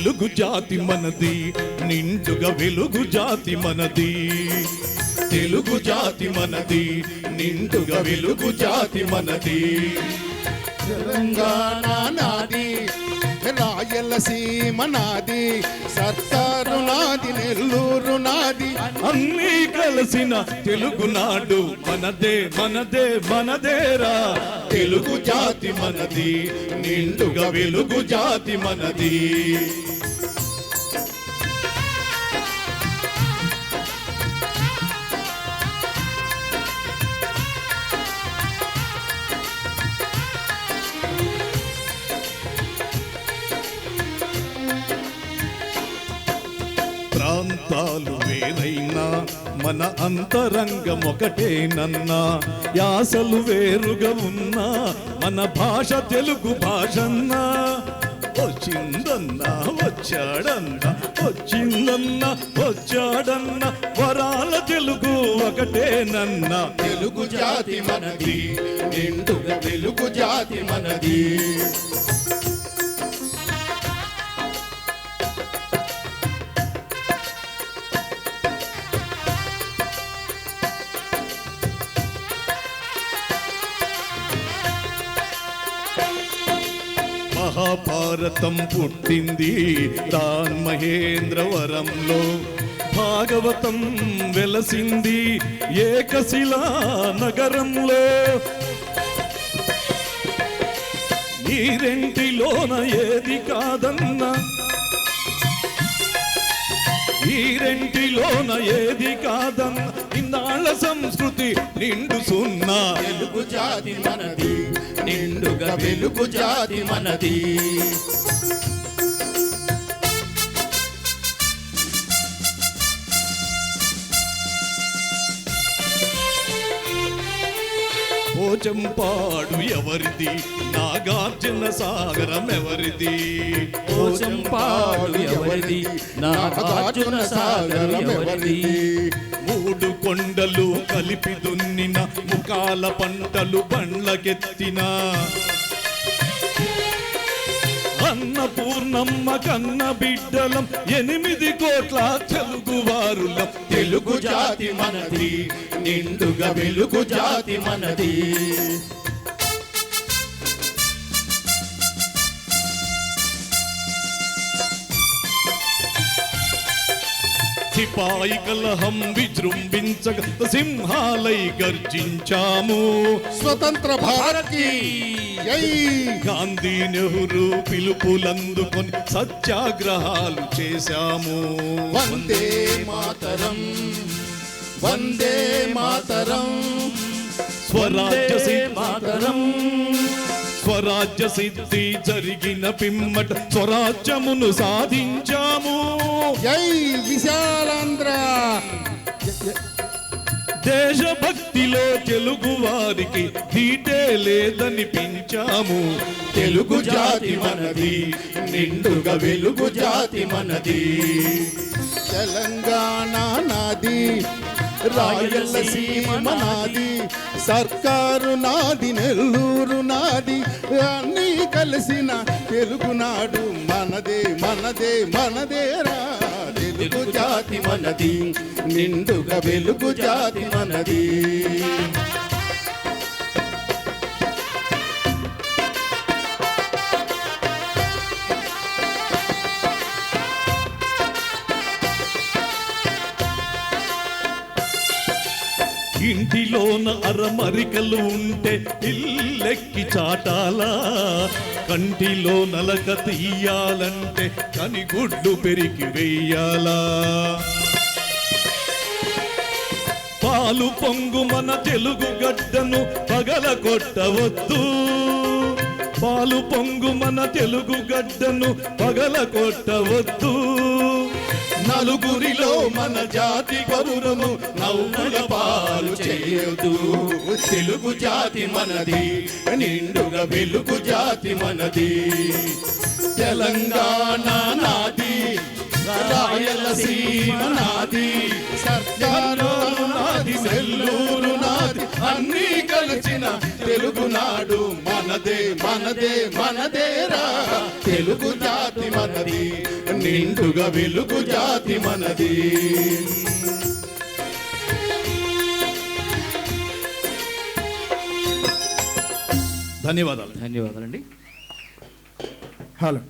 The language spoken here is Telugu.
తెలుగు జాతి మనది నిండుగా వెలుగు జాతి మనది. తెలుగు జాతి మనది నిండుగా వెలుగు జాతి మనది. తెలంగాణ నాది రాయలసీమ నాది సత్తారు నాది నెల్లూరు నాది. అన్నీ కలిసిన తెలుగునాడు మనదే మనదే మనదేరా. తెలుగు జాతి మనది నిండుగా వెలుగు జాతి మనది. ఏదైనా మన అంతరంగం ఒకటేనన్నా యాసలు వేరుగా ఉన్నా మన భాష తెలుగు భాషన్నా. వచ్చిందన్నా వచ్చాడన్నా వచ్చిందన్నా వచ్చాడన్నా వరాల తెలుగు ఒకటేనన్నా. తెలుగు జాతి మనది నిండుగా తెలుగు జాతి మనది. మహాభారతం పుట్టింది దాన్ మహేంద్రవరంలో. భాగవతం వెలసింది ఏకశిలా నగరంలో. ఈ ఏది కాదన్న? ఈ ఏది కాదన్న? ఇన్నాళ్ళ సంస్కృతి నిండు సున్నా తెలుగు జాతి మనది. నిండుగా వెలుగు జాతి మనది. పోచంపాడు ఎవరిది? నాగార్జున సాగరం ఎవరిది? పోచంపాడు ఎవరిది? నాగార్జున సాగరం ఎవరిది? మూడు కొండలు కలిపి దున్నిన పంటలు బండ్లకెత్తిన. అన్నపూర్ణమ్మ కన్న బిడ్డలం ఎనిమిది కోట్ల తెలుగు వారులం. తెలుగు జాతి మనది నిండుగా వెలుగు జాతి మనది. సిపాయి కలహం విజృంభించక సింహాలై గర్జించాము. స్వతంత్ర భారతి! గాంధీ నెహ్రూ పిలుపులందుకొని సత్యాగ్రహాలు చేశాము. వందే మాతరం! వందే మాతరం! స్వరాజ్య మాతరం! స్వరాజ్య సిద్ధి జరిగిన పిమ్మట స్వరాజ్యమును సాధించాము. జై విశాలాంధ్ర. దేశభక్తిలో తెలుగు వారికి తీటే లేదనిపించాము తెలుగు జాతి మనది నిండుగా వెలుగు జాతి మనది. తెలంగాణ నాది రాయల సీమ నాది సర్కారు నాది నెల్లూరు నాది అన్నీ కలిసిన తెలుగునాడు మనదే మనదే మనదేరా తెలుగు జాతి మనది నిండుగా వెలుగు జాతి మనది. ఇంటిలోన అరమరికలు ఉంటే ఇల్లెక్కి చాటాలా? కంటిలో నలక తీయాలంటే కనిగుడ్లు పెరిగి వెయ్యాలా? పాలు పొంగు మన తెలుగు గడ్డను పగల కొట్టవద్దు. పాలు పొంగు మన తెలుగు గడ్డను పగల కొట్టవద్దు. నలుగురిలో మన జాతి గౌరవము నవ్వుల పాలు చేయదు తెలుగు జాతి మనది నిండుగా వెలుగు జాతి మనది. తెలంగాణ నాది రాయలసీమ నాది సర్కారు నాది సెల్లూరు నాది అన్నీ కలిసిన తెలుగునాడు మనదే మనదే మనదేరా తెలుగు జాతి మనది నిండుగా వెలుగు జాతి మనది. ధన్యవాదాలు. ధన్యవాదాలండి. హలో.